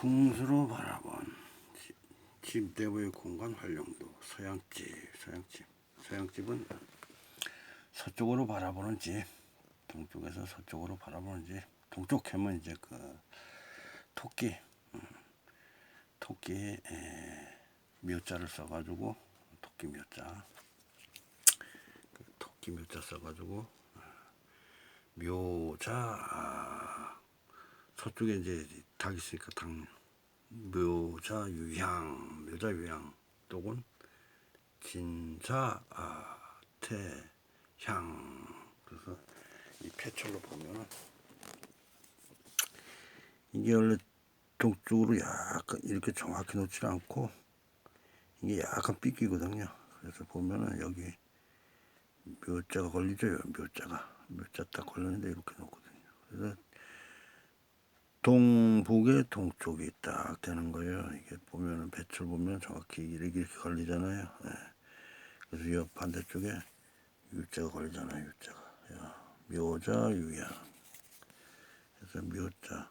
풍수로 바라본 지- 집 내부의 공간 활용도 서양집 서양집 서양집은 서쪽으로 바라보는 집 동쪽에서 서쪽으로 바라보는 집 동쪽 해면 이제 그 토끼 음, 토끼 에, 묘자를 써가지고 토끼 묘자 그 토끼 묘자 써가지고 어, 묘자 아, 서쪽에 이제 닭 있으니까 닭 묘자 유향 묘자 유향 또는 진자 아, 태향 그래서 이 패철로 보면은 이게 원래 동쪽으로 약간 이렇게 정확히 놓지 않고 이게 약간 삐끼거든요. 그래서 보면은 여기 묘자가 걸리죠. 묘자가 묘자 딱 걸리는데 이렇게 놓거든요. 그래서 동북에 동쪽이 딱 되는 거예요. 이게 보면은 배출 보면 정확히 이렇게 이렇게 걸리잖아요. 예. 그래서 이 반대쪽에 유자가 걸리잖아요. 유자가 야, 묘자 유야. 그래서 묘자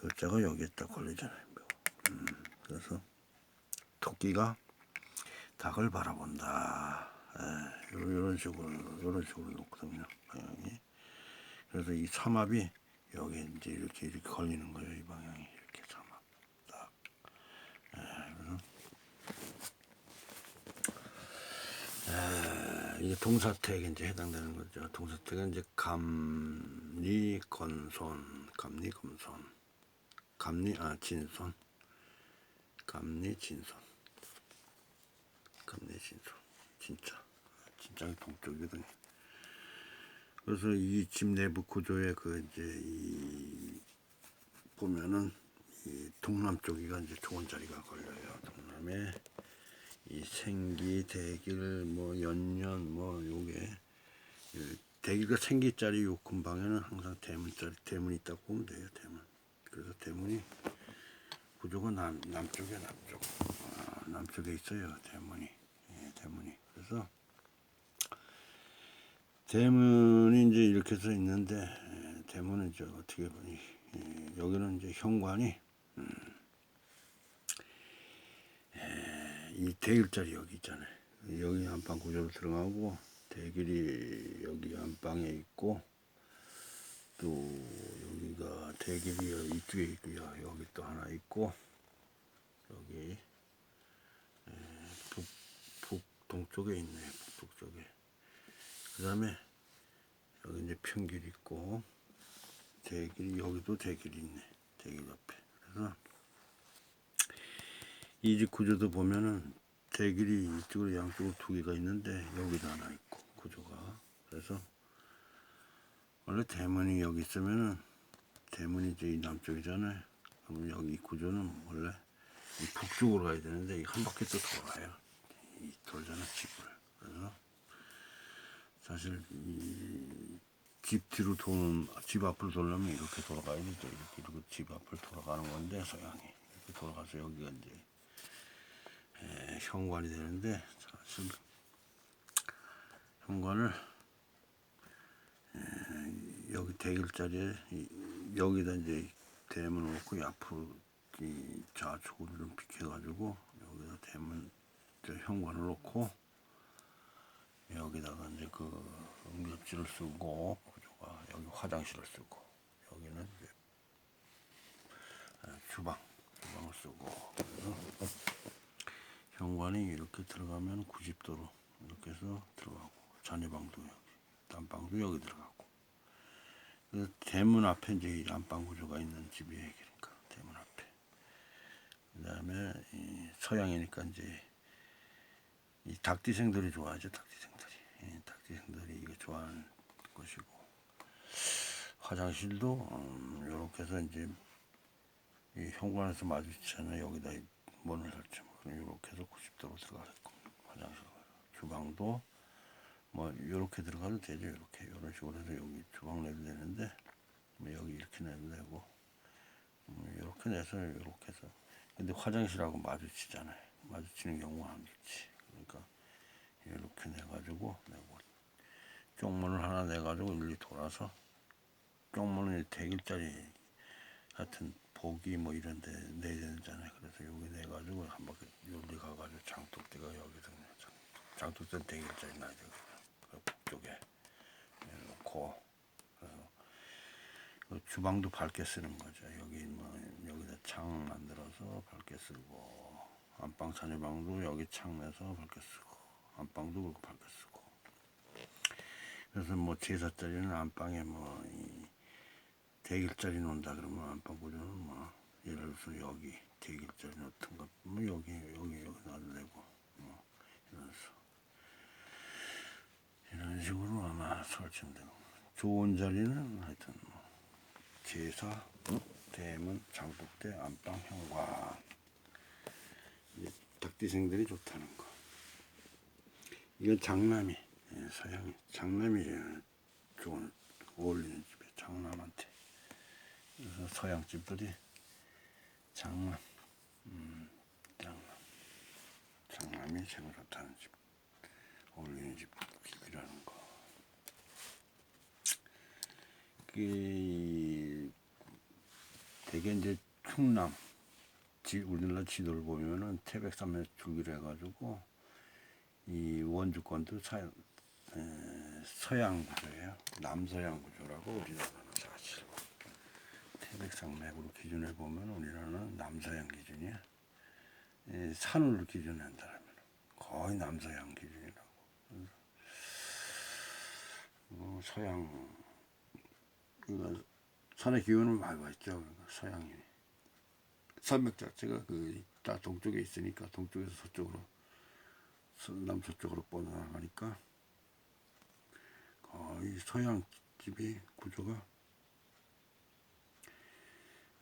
묘자가 여기에 딱 걸리잖아요. 묘. 음, 그래서 토끼가 닭을 바라본다. 예, 이런 식으로 이런 식으로 놓거든요. 방향이. 그래서 이 삼합이 여기 이제 이렇게 이렇게 걸리는 거예요. 이 방향이 이렇게 삼합 딱. 예, 그래서 에, 이게 동사택에 이제 해당되는 거죠. 동사택은 이제 감리 건손, 감리 검손, 감리 아 진손, 감리 진손, 감리 진손, 진짜 진짜 동쪽이거든요. 그래서 이 집 내부 구조의 그 이제 이 보면은 이 동남쪽이가 이제 좋은 자리가 걸려요. 동남에 이 생기, 대길, 뭐 연년, 뭐 요게 이 대길과 생기 자리 요 근방에는 항상 대문 자리 대문이 있다고 보면 돼요. 대문. 그래서 대문이 구조가 남 남쪽에 남쪽 아, 남쪽에 있어요. 대문이 예, 대문이 그래서 대문이 이제 이렇게 서 있는데 예, 대문은 이제 어떻게 보니 예, 여기는 이제 현관이 이 대길자리 여기 있잖아요. 여기 안방 구조로 들어가고 대길이 여기 안방에 있고 또 여기가 대길이 이쪽에 있고요. 여기 또 하나 있고 여기 에, 북, 북동쪽에 있네요. 그 다음에 여기 이제 평길 있고 대길이 여기도 대길이 있네. 대길 옆에. 그래서 이 집 구조도 보면은 대길이 이쪽으로 양쪽으로 두 개가 있는데 여기도 하나 있고 구조가 그래서 원래 대문이 여기 있으면은 대문이 이 남쪽이잖아요. 그러면 여기 이 구조는 원래 이 북쪽으로 가야 되는데 이한 바퀴 또 돌아요. 이 돌잖아 집을. 그래서 사실 이집 뒤로 도는 집 앞으로 돌려면 이렇게 돌아가야 되죠. 이렇게 이렇게 집 앞을 돌아가는 건데 서양이 이렇게 돌아가서 여기가 이제 에, 현관이 되는데 사실 현관을 에, 여기 대길 자리에 이- 여기다 이제 대문을 놓고 이 앞으로 이 좌측으로 좀 비켜가지고 여기다 대문 저 현관을 놓고 여기다가 이제 그 응급실을 쓰고 구조가 여기 화장실을 쓰고 여기는 이제 에, 주방 주방을 쓰고 그래서 현관이 이렇게 들어가면 90도로 이렇게 해서 들어가고 자녀방도 여기 난방도 여기 들어가고. 그 대문 앞에 이제 이 안방 구조가 있는 집이에요 그러니까. 대문 앞에. 그 다음에 이 서양이니까 이제 이 닭띠생들이 좋아하죠 닭띠생들이 예, 닭띠생들이 이거 좋아하는 것이고 화장실도 음, 이렇게 해서 이제 이 현관에서 마주치잖아요. 여기다 이 문을 설치하면 그럼 이렇게 해서 90도로 들어가게끔 화장실 주방도 뭐 이렇게 들어가도 되죠. 이렇게 이런 식으로 해서 여기 주방 내도 되는데 뭐 여기 이렇게 내도 되고 음, 이렇게 내서 이렇게 해서 근데 화장실하고 마주치잖아요. 마주치는 경우가 안 있지. 그러니까 이렇게 내가지고 내고 쪽문을 하나 내가지고 일리 돌아서 쪽문은 대길자리 하여튼 복이 뭐 이런 데 내야 되잖아요. 그래서 여기 내가지고 한 바퀴 여기 가가지고 장독대가 여기서 장독대 대결자리 나야 되거든요. 그 북쪽에 놓고 그래서 그 주방도 밝게 쓰는 거죠. 여기 뭐 여기다 창 만들어서 밝게 쓰고 안방 자녀방도 여기 창 내서 밝게 쓰고 안방도 그렇고 밝게 쓰고. 그래서 뭐 제사 자리는 안방에 뭐이 대길 자리 놓는다 그러면 안방 구조는 뭐 예를 들어서 여기 대길 자리 놓든가 뭐 여기 여기 여기 놔도 되고 뭐 이런서. 이런 식으로 아마 설치되고 좋은 자리는 하여튼 뭐 제사 어? 대문 장독대 안방 현관 닭띠생들이 좋다는 거. 이건 장남이 예, 서양이. 장남이 좋은 어울리는 집에 장남한테. 그래서 서양 집들이 장남, 음, 장남, 장남이 최고 좋다는 집, 어울리는 집이라는 거. 그 되게 이제 충남, 지, 우리나라 지도를 보면은 태백산맥 줄기로 해가지고 이 원주권도 사, 에, 서양 구조예요. 남서양 구조라고 우리나라는 사실. 태백산맥으로 기준해 보면 우리나라는 남서양 기준이야. 이 산으로 기준한다면 거의 남서양 기준이라고. 뭐 서양 그러니까 산의 기운은 많이 와 있죠. 그러니까 서양이 산맥 자체가 그 다 동쪽에 있으니까 동쪽에서 서쪽으로 서- 남서쪽으로 뻗어나가니까 거의 서양 집이 구조가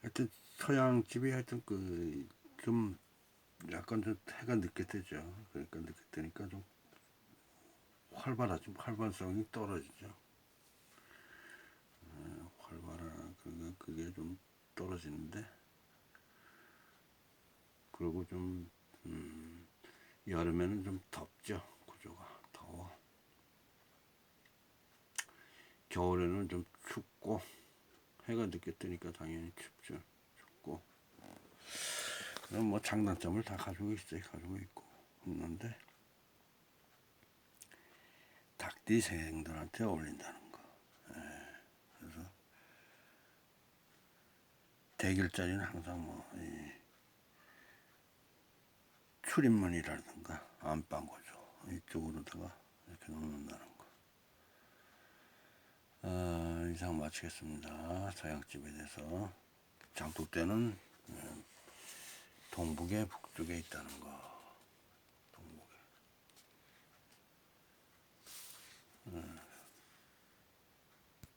하여튼 서양 집이 하여튼 그 좀 약간 좀 해가 늦게 뜨죠. 그러니까 늦게 뜨니까 좀 활발하죠. 활발성이 떨어지죠. 어, 활발한 그게 좀 떨어지는데 그리고 좀 음, 여름에는 좀 덥죠. 구조가 더워. 겨울에는 좀 춥고 해가 늦게 뜨니까 당연히 춥죠. 춥고. 그럼 뭐 장단점을 다 가지고 있어요. 가지고 있고 있는데 닭띠 생들한테 어울린다는 거. 예, 그래서 대길자리는 항상 뭐 이, 출입문이라든가 안방 구조 이쪽으로다가 이렇게 놓는다는 거. 어, 이상 마치겠습니다. 서양집에 대해서 장독대는 음, 동북에 북쪽에 있다는 거.